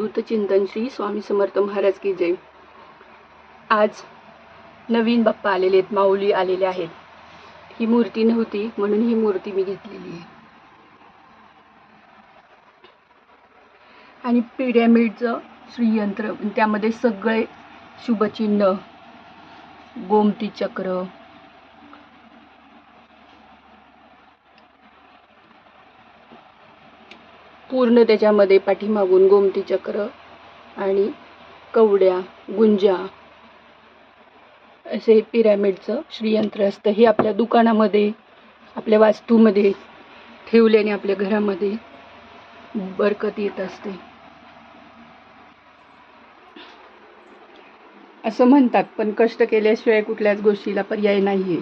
अवधूत चिंतन श्री स्वामी समर्थ महाराज की जय. आज नवीन बाप्पा आलेले आहेत माऊली आलेले आहेत. ही मूर्ती नव्हती म्हणून ही मूर्ती मी घेतलेली आहे. आणि पिरॅमिडचं श्रीयंत्र त्यामध्ये सगळे शुभचिन्ह गोमती चक्र पूर्ण त्याच्यामध्ये पाठीमागून गोमती चक्र आणि कवड्या गुंजा असे पिरॅमिडचं श्रीयंत्र असतं. हे आपल्या दुकानामध्ये आपल्या वास्तूमध्ये ठेवल्याने आपल्या घरामध्ये बरकत येत असते. असं म्हणतात पण कष्ट केल्याशिवाय कुठल्याच गोष्टीला पर्याय नाही आहे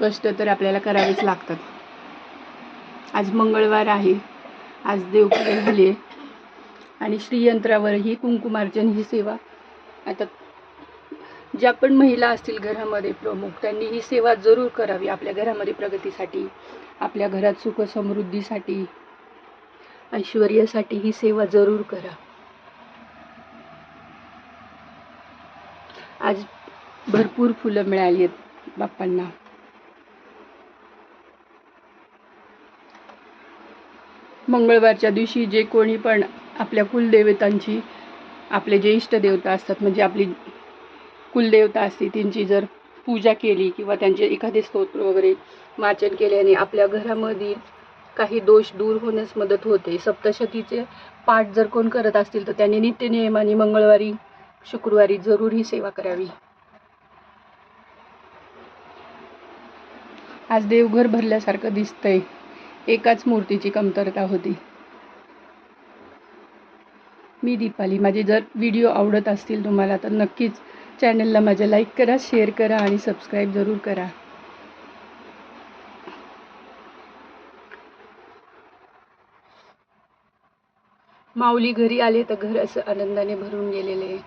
कष्ट तर आपल्याला करावेच लागतात. आज मंगळवार आहे. आज देवपूजा झाली आहे. आणि श्रीयंत्रावरही कुंकुमार्जन ही सेवा. आता ज्या पण महिला असतील घरामध्ये प्रमुख त्यांनी ही सेवा जरूर करावी आपल्या घरामध्ये प्रगतीसाठी आपल्या घरात सुख समृद्धीसाठी ऐश्वर्यासाठी ही सेवा जरूर करा. आज भरपूर फुलं मिळाली आहेत बाप्पांना. मंगळवारच्या दिवशी जे कोणी पण आपल्या कुलदेवतांची आपले जे इष्टदेवता असतात म्हणजे आपली कुलदेवता असते त्यांची जर पूजा केली किंवा त्यांचे एखादे स्तोत्र वगैरे वाचन केल्याने आपल्या घरामधील काही दोष दूर होण्यास मदत होते सप्तशतीचे पाठ जर कोण करत असतील तर त्यांनी नित्यनियमाने मंगळवारी शुक्रवारी जरूर ही सेवा करावी. आज देवघर भरल्यासारखं दिसतंय. एकाच मूर्तीची कमतरता होती. मी दीपाली. माझे जर व्हिडिओ आवडत असतील तुम्हाला तर नक्कीच चॅनलला माझ्या लाईक करा शेअर करा आणि सबस्क्राईब जरूर करा. माऊली घरी आले तर घर असं आनंदाने भरून गेलेले आहे.